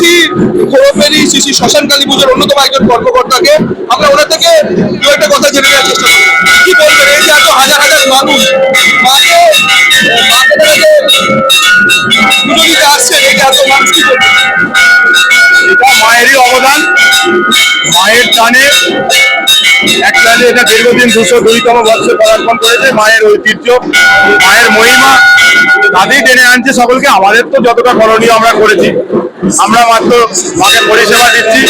পেয়েছি খোরপেরি শ্রী শ্মশান কালী পুজোর অন্যতম একজন কর্মকর্তাকে। আমরা ওনার থেকে দু একটা কথা জেনে নেওয়ার চেষ্টা কি বলবেন? এই যে এত হাজার হাজার মানুষ, মাকে আসছে দিতে আসছেন এত মানুষ কি এটা মায়েরই অবদান, মায়ের টানে একটানে এটা দীর্ঘদিন দুশো দুইতম বর্ষে পদার্পণ করেছে। মায়ের ঐতিহ্য, মায়ের মহিমা তাদেরই টেনে আনছে সকলকে। আমাদের তো যতটা করণীয় আমরা করেছি। আমরা মাত্র মাকে পরিষেবা দিচ্ছি।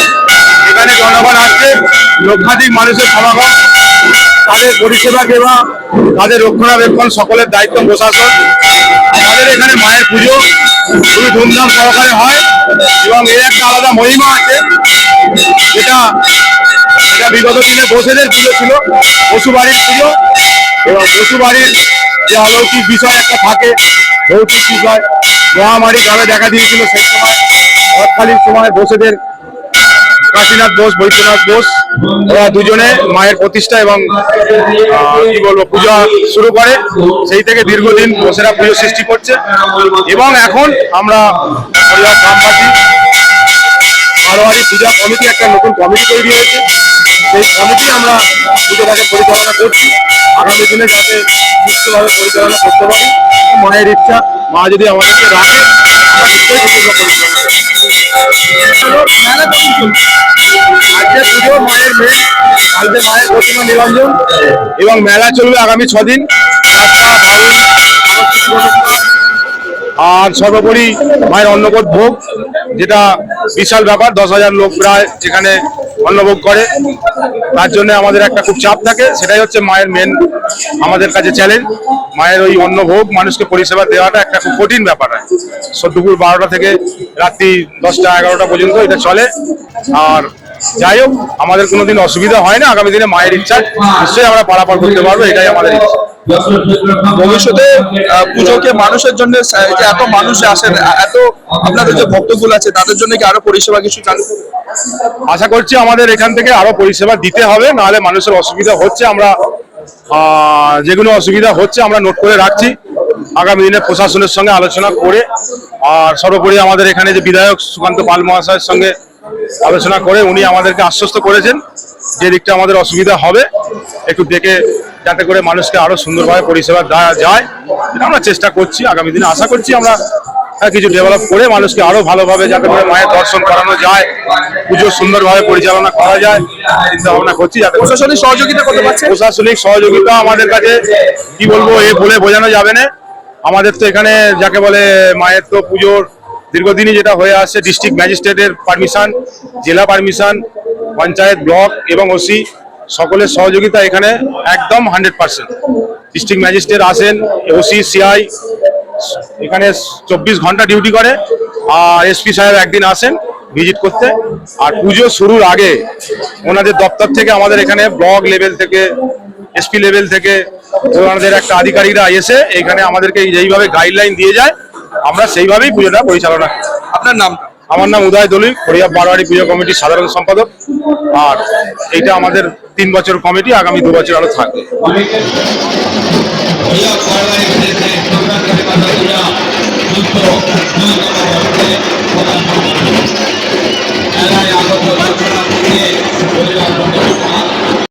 এখানে জনগণ আসছে লক্ষাধিক মানুষের সমাগম। তাদের পরিষেবা দেওয়া তাদের রক্ষণাবেক্ষণ, সকলের দায়িত্ব প্রশাসন। আমাদের এখানে মায়ের পুজো খুবই ধুমধাম সহকারে হয় এবং এর একটা আলাদা মহিমা আছে। যেটা এটা বিগত দিনে বসেদের পুজো ছিল পশু বাড়ির পুজো এবং পশু বাড়ির যে অলৌকিক বিষয় একটা থাকে, ভৌতিক বিষয়, মহামারী গ্রামে দেখা দিয়েছিল সেই সময়, তৎকালীন সময় বসেদের কাশীনাথ বোস, বৈদ্যনাথ বোস, ওরা দুজনে মায়ের প্রতিষ্ঠা এবং কি বলব, পূজা শুরু করে। সেই থেকে দীর্ঘদিন বসেরা পুজো সৃষ্টি করছে। এবং এখন আমরা গ্রামবাসী বারোয়ারি পূজা কমিটি একটা নতুন কমিটি তৈরি হয়েছে। সেই কমিটি আমরা পুজোটাকে পরিচালনা করছি। আগামী দিনে যাতে সুস্থভাবে পরিচালনা করতে পারি। মায়ের ইচ্ছা, মা যদি আমাদেরকে রাখে, আমরা নিশ্চয়ই পুজোটা পরিচালনা আজকে পুজো মায়ের মেয়ে কালকে মায়ের প্রতিমা নিরঞ্জন। এবং মেলা চলবে আগামী ছদিন। যাত্রা বাউল। আর সর্বোপরি মায়ের অন্নকোট ভোগ, যেটা বিশাল ব্যাপার, দশ হাজার লোক প্রায় যেখানে অন্নভোগ করে। তার জন্য আমাদের একটা খুব চাপ থাকে, সেটাই হচ্ছে মায়ের মেন আমাদের কাছে চ্যালেঞ্জ মায়ের ওই অন্নভোগ, মানুষকে পরিষেবা দেওয়াটা একটা খুব কঠিন ব্যাপার হয়। দুপুর বারোটা থেকে রাত্রি দশটা, এগারোটা পর্যন্ত এটা চলে। আর যাই হোক, আমাদের কোনোদিন অসুবিধা হয় না, আগামী দিনে মায়ের ইচ্ছা, নিশ্চয়ই আমরা পারাপার করতে পারব, এটাই আমাদের ইচ্ছা। ভবিষ্যতে পুজোকে মানুষের জন্য এত মানুষ আসেন এত আপনাদের যে ভক্তগুলো আছে, তাদের জন্য কি আরও পরিষেবা কিছু চালু আশা করছি আমাদের এখান থেকে আরও পরিষেবা দিতে হবে, নাহলে মানুষের অসুবিধা হচ্ছে, আমরা যেগুলো অসুবিধা হচ্ছে, আমরা নোট করে রাখছি। আগামী দিনে প্রশাসনের সঙ্গে আলোচনা করে, আর সর্বোপরি আমাদের এখানে যে বিধায়ক সুকান্ত পাল মহাশয়ের সঙ্গে আলোচনা করে উনি আমাদেরকে আশ্বস্ত করেছেন যে দিকটা আমাদের অসুবিধা হবে। একটু দেখে যাতে করে মানুষকে আরও সুন্দরভাবে পরিষেবা দেওয়া যায়। আমরা চেষ্টা করছি আগামী দিনে আশা করছি আমরা হ্যাঁ, কিছু ডেভেলপ করে মানুষকে আরও ভালোভাবে যাতে করে মায়ের দর্শন করানো যায় পুজো সুন্দরভাবে পরিচালনা করা যায় চিন্তা ভাবনা করছি যাতে প্রশাসনিক সহযোগিতা করতে পারছে প্রশাসনিক সহযোগিতা আমাদের কাছে কি বলব এ বলে বোঝানো যাবে না। আমাদের তো এখানে যাকে বলে মায়ের তো পুজোর দীর্ঘদিনই যেটা হয়ে আসছে ডিস্ট্রিক্ট ম্যাজিস্ট্রেটের পারমিশন জেলা পারমিশন পঞ্চায়েত ব্লক এবং ওসি সকলের সহযোগিতা এখানে একদম হান্ড্রেড পার্সেন্ট ডিস্ট্রিক্ট ম্যাজিস্ট্রেট আসেন ওসি সিআই এখানে চব্বিশ ঘণ্টা ডিউটি করে, আর এসপি সাহেব একদিন আসেন ভিজিট করতে। আর পুজো শুরুর আগে ওনাদের দপ্তর থেকে আমাদের এখানে ব্লক লেভেল থেকে এসপি লেভেল থেকে ওনাদের একটা আধিকারিকরা এসে এখানে আমাদেরকে যেইভাবে গাইডলাইন দিয়ে যায়। আমরা সেইভাবেই পুজোটা পরিচালনা আপনার নাম? আমার নাম উদয় দলিল হরিয়া বারোয়ারি পুজো কমিটির সাধারণ সম্পাদক। আর এইটা আমাদের তিন বছর কমিটি আগামী দু বছর আরও থাকবে।